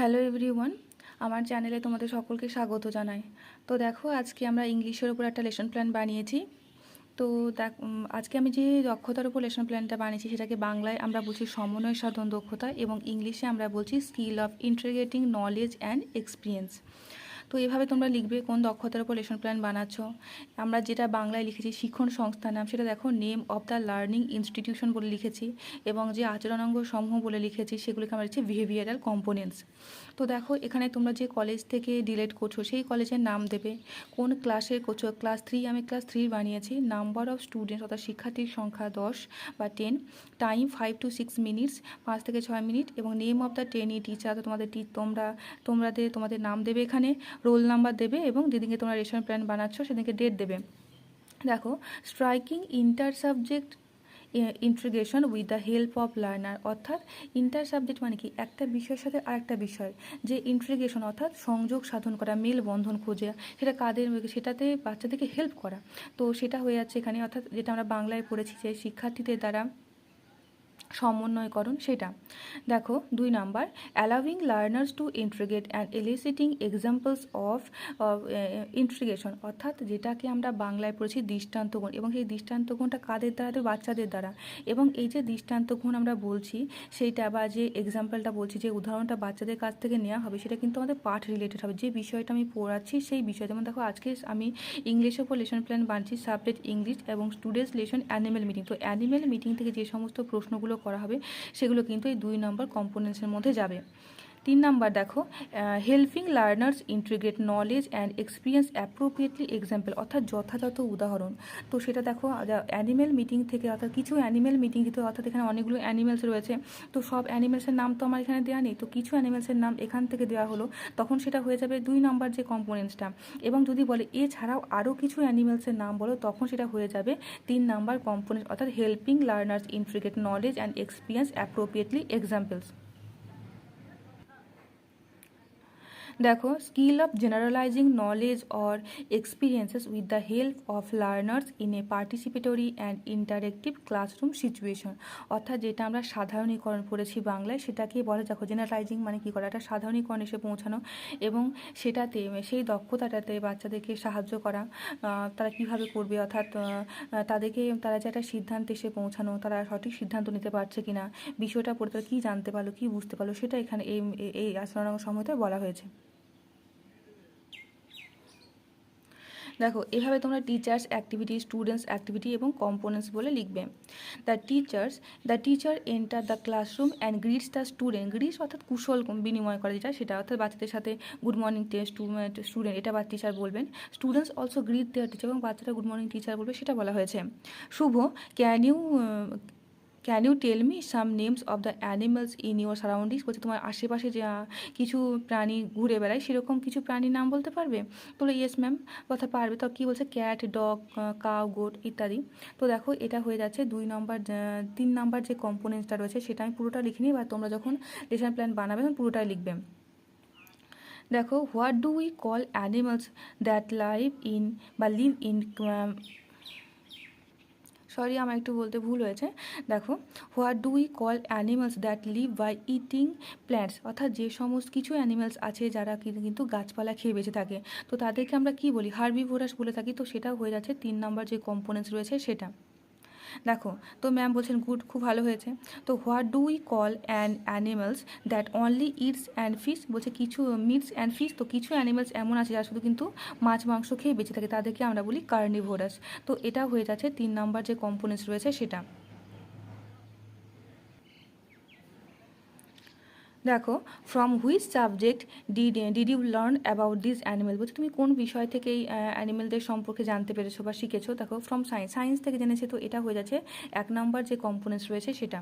Hello everyone আমার চ্যানেলে তোমাদের সকলকে স্বাগত জানাই। তো দেখো, আজকে আমরা ইংলিশের উপর একটা লেসন প্ল্যান বানিয়েছি। তো দেখ আজকে আমি যে দক্ষতার উপর লেসন প্ল্যানটা বানিয়েছি, সেটাকে বাংলায় আমরা বলছি সমন্বয় সাধন দক্ষতা এবং ইংলিশে আমরা বলছি skill of integrating knowledge and experience তো এভাবে তোমরা লিখবে কোন দক্ষতার উপর লেসন প্ল্যান বানাচ্ছ। আমরা যেটা বাংলায় লিখেছি, শিক্ষণ সংস্থার নাম, সেটা দেখো name of the learning institution বলে লিখেছি এবং যে আচরণাঙ্গ সমূহ বলে লিখেছি, সেগুলিকে আমরা লিখছি বিহেভিয়ারাল কম্পোনেন্টস তো দেখো, এখানে তোমরা যে কলেজ থেকে ডিলেট করছ, সেই কলেজের নাম দেবে। কোন ক্লাসে করছ? ক্লাস থ্রি আমি ক্লাস থ্রি বানিয়েছি। নাম্বার অফ স্টুডেন্টস অর্থাৎ শিক্ষার্থীর সংখ্যা দশ বা ten time five to six minutes পাঁচ থেকে ছয় মিনিট এবং name of the ten E teacher তোমাদের টি, তোমরা তোমাদের তোমাদের নাম দেবে এখানে। রোল নাম্বার দেবে এবং যেদিনকে তোমরা রেশন প্ল্যান বানাচ্ছ সেদিনকে ডেট দেবে। দেখো striking inter subject integration with the help of learner অর্থাৎ ইন্টার সাবজেক্ট মানে কি? একটা বিষয়ের সাথে আরেকটা বিষয়। যে ইন্ট্রিগেশন অর্থাৎ সংযোগ সাধন করা মেল বন্ধন খোঁজে, সেটা কাদের সেটাতে বাচ্চাদেরকে হেল্প করা। তো সেটা হয়ে যাচ্ছে এখানে, অর্থাৎ যেটা আমরা বাংলায় পড়েছি যে শিক্ষার্থীদের দ্বারা সমন্বয়করণ সেটা। দেখো, দুই number allowing learners to integrate and eliciting examples of integration অর্থাৎ যেটাকে আমরা বাংলায় পড়েছি দৃষ্টান্তগুণ এবং সেই দৃষ্টান্তগুণটা কাদের দ্বারা, তো বাচ্চাদের দ্বারা। এবং এই যে দৃষ্টান্তগুণ আমরা বলছি, সেইটা বা যে এক্সাম্পলটা বলছি, যে উদাহরণটা বাচ্চাদের কাছ থেকে নেওয়া হবে, সেটা কিন্তু আমাদের পাঠ রিলেটেড হবে। যে বিষয়টা আমি পড়াচ্ছি, সেই বিষয়, যেমন দেখো, আজকে আমি ইংলিশের উপর লেসন প্ল্যান বানছি সাবজেক্ট ইংলিশ এবং স্টুডেন্টস লেসন অ্যানিমেল মিটিং তো অ্যানিমেল মিটিং থেকে যে সমস্ত প্রশ্নগুলো করা হবে সেগুলো কিন্তু এই দুই নম্বর কম্পোনেন্টসের মধ্যে যাবে। তিন নাম্বার দেখো helping learners integrate knowledge and experience appropriately example অর্থাৎ যথাযথ উদাহরণ। তো সেটা দেখো অ্যানিমেল মিটিং থেকে, অর্থাৎ কিছু অ্যানিমেল মিটিং কিন্তু অর্থাৎ এখানে অনেকগুলো অ্যানিমেলস রয়েছে। তো সব অ্যানিমেলসের নাম তো আমার এখানে দেওয়া নেই, তো কিছু অ্যানিমেলসের নাম এখান থেকে দেওয়া হলো, তখন সেটা হয়ে যাবে দুই নাম্বার যে কম্পোনেন্টসটা এবং যদি বলে, এছাড়াও আরও কিছু অ্যানিমেলসের নাম বলো, তখন সেটা হয়ে যাবে তিন নাম্বার কম্পোনেন্ট অর্থাৎ helping learners integrate knowledge and experience appropriately examples দেখো skill of generalizing knowledge or experiences with the help of learners in a participatory and interactive classroom situation অর্থাৎ যেটা আমরা সাধারণীকরণ করেছি বাংলায়, সেটাকে বলে দেখো জেনারেলাইজিং মানে কী করা? একটা সাধারণীকরণ এসে পৌঁছানো এবং সেটাতে সেই দক্ষতাটাতে বাচ্চাদেরকে সাহায্য করা তারা কীভাবে করবে? অর্থাৎ তাদেরকে, তারা যে একটা সিদ্ধান্তে এসে পৌঁছানো, তারা সঠিক সিদ্ধান্ত নিতে পারছে কিনা, বিষয়টা পড়ে তারা কী জানতে পারল, কী বুঝতে পারল, সেটা এখানে এই এই আচরণ সময়তে বলা হয়েছে। দেখো, এভাবে তোমরা টিচার্স অ্যাক্টিভিটি স্টুডেন্টস অ্যাক্টিভিটি এবং কম্পোনেন্টস বলে লিখবে। The teachers the teacher enter the classroom and greets the student greets অর্থাৎ কুশল বিনিময় করা যেটা, সেটা অর্থাৎ বাচ্চাদের সাথে গুড মর্নিং স্টুডেন্ট এটা বা টিচার বলবেন। Students also greet their teacher এবং বাচ্চারা গুড মর্নিং টিচার বলবে, সেটা বলা হয়েছে। শুভ can you can you tell me some names of the animals in your surroundings বলছে, তোমার আশেপাশে যে কিছু প্রাণী ঘুরে বেড়ায়, সেরকম কিছু প্রাণীর নাম বলতে পারবে? বলে ইয়েস ম্যাম কথা পারবে। তো কী বলছে? ক্যাট ডগ কাউ গোট ইত্যাদি। তো দেখো, এটা হয়ে যাচ্ছে দুই নম্বর তিন নাম্বার যে কম্পোনেন্টসটা রয়েছে, সেটা আমি পুরোটা লিখিনি বা তোমরা যখন লেসন প্ল্যান বানাবে, তখন পুরোটাই লিখবে। দেখো what do we call animals that live in বা লিভ ইন সরি আমার একটু বলতে ভুল হয়েছে। দেখো, what do we call animals that live by eating plants? অর্থাৎ যে সমস্ত কিছু অ্যানিমালস আছে যারা কিন্তু গাছপালা খেয়ে বেঁচে থাকে। তো তাদেরকে আমরা কি বলি? হার্বিভোরাস বলে থাকি, তো সেটা হয়ে যাচ্ছে। তিন নাম্বার যে কম্পোনেন্টস রয়েছে সেটা। দেখো, তো ম্যাম বলছেন গুড খুব ভালো হয়েছে। তো what do we call an animals that only eats and fish বলছে কিছু মিটস অ্যান্ড ফিস তো কিছু অ্যানিমালস এমন আছে যারা শুধু কিন্তু মাছ, মাংস খেয়ে বেঁচে থাকে, তাদেরকে আমরা বলি কার্নিভোরাস তো এটা হয়ে যাচ্ছে তিন নাম্বার যে কম্পোনেন্টস রয়েছে সেটা। দেখো from which subject did did you learn about this animal বলছে, তুমি কোন বিষয় থেকে এই অ্যানিমেলদের সম্পর্কে জানতে পেরেছ বা শিখেছো? দেখো ফ্রম সায়েন্স সায়েন্স থেকে জেনেছে তো এটা হয়ে যাচ্ছে এক নম্বর যে কম্পোনেন্টস রয়েছে সেটা।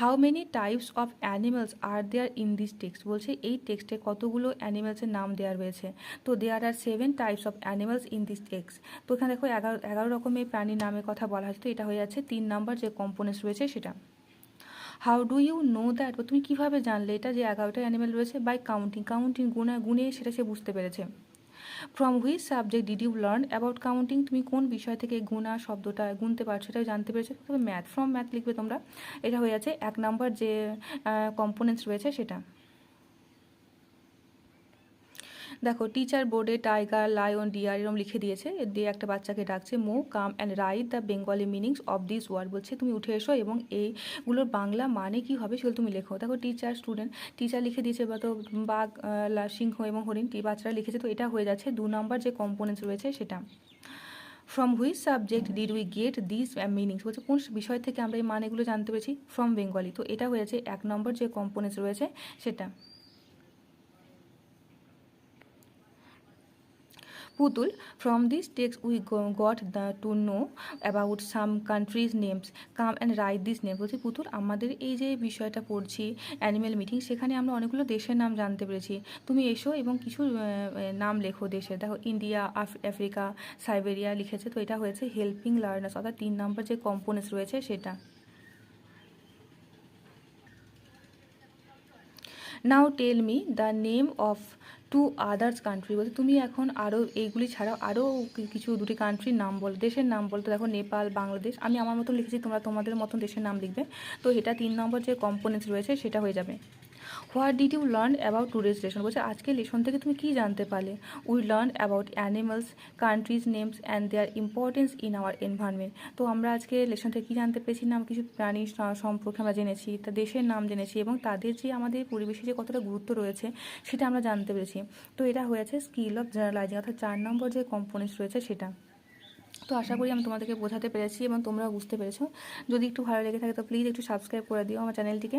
How many types of animals are there in this text বলছে, এই টেক্সটে কতগুলো অ্যানিমেলসের নাম দেওয়া রয়েছে? তো there are seven types of animals in this text তো এখানে দেখো, এগারো এগারো রকমের প্রাণীর নামের কথা বলা হয়েছে, তো এটা হয়ে যাচ্ছে তিন নাম্বার যে কম্পোনেন্টস রয়েছে সেটা। How do you know that তুমি কীভাবে জানলে? এটা যে এগারোটা অ্যানিমেল রয়েছে বাই কাউন্টিং কাউন্টিং গুণা, গুণে সেটা সে বুঝতে পেরেছে। From which subject did you learn about counting তুমি কোন বিষয় থেকে গুণা শব্দটা গুনতে পারছ এটা জানতে পেরেছ? তবে ম্যাথ ফ্রম ম্যাথ লিখবে তোমরা। এটা হয়ে যাচ্ছে এক নাম্বার যে কম্পোনেন্টস রয়েছে সেটা। দেখো টিচার বোর্ডে টাইগার লায়ন ডিয়ার এরকম লিখে দিয়েছে। দিয়ে একটা বাচ্চাকে ডাকছে, মো come and write the Bengali meanings of this word বলছে, তুমি উঠে এসো এবং এইগুলোর বাংলা মানে কি হবে সেগুলো তুমি লেখো। দেখো টিচার স্টুডেন্ট টিচার লিখে দিয়েছে, বা তো বাঘ সিংহ এবং হরিণ টি বাচ্চারা লিখেছে, তো এটা হয়ে যাচ্ছে। দু নম্বর যে কম্পোনেন্টস রয়েছে সেটা from which subject did we get this meanings বলছে, কোন বিষয় থেকে আমরা এই মানেগুলো জানতে পেরেছি? ফ্রম বেঙ্গলি তো এটা হয়েছে এক নম্বর যে কম্পোনেন্টস রয়েছে সেটা Putul. From this text we got the to know about some countries names come and write this name বলছি, পুতুল, আমাদের এই যে বিষয়টা পড়ছি অ্যানিম্যাল মিটিং সেখানে আমরা অনেকগুলো দেশের নাম জানতে পেরেছি। তুমি এসো এবং কিছু নাম লেখো দেশের দেখো ইন্ডিয়া আফ- আফ্রিকা সাইবেরিয়া লিখেছে, তো এটা হয়েছে হেল্পিং লার্নার্স অর্থাৎ তিন নম্বর যে কম্পোনেন্টস রয়েছে সেটা। Now tell me the name of two others country বলতে তুমি এখন আরও এইগুলি ছাড়াও আরও কিছু দুটি কান্ট্রির নাম বল। দেশের নাম বলতে দেখো নেপাল, বাংলাদেশ। আমি আমার মতন লিখেছি তোমরা তোমাদের মতন দেশের নাম লিখবে। তো এটা তিন নম্বর যে কম্পোনেন্টস রয়েছে সেটা হয়ে যাবে। What did you learn about today's lesson বলছে আজকে লেসন থেকে তুমি কী জানতে পারলে? We learn about animals countries names and their importance in our environment তো আমরা আজকে লেসন থেকে কী জানতে পেরেছি? নাম কিছু প্রাণী সম্পর্কে আমরা জেনেছি, তা দেশের নাম জেনেছি, এবং তাদের যে আমাদের পরিবেশে যে কতটা গুরুত্ব রয়েছে, সেটা আমরা জানতে পেরেছি। তো এটা হয়েছে স্কিল অফ জার্নালাইজিং অর্থাৎ চার নম্বর যে কম্পোনেন্টস রয়েছে সেটা। তো আশা করি আমি তোমাদেরকে বোঝাতে পেরেছি, এবং তোমরাও বুঝতে পেরেছ। যদি একটু ভালো লেগে থাকে, তো প্লিজ একটু সাবস্ক্রাইব করে দিও আমার চ্যানেলটিকে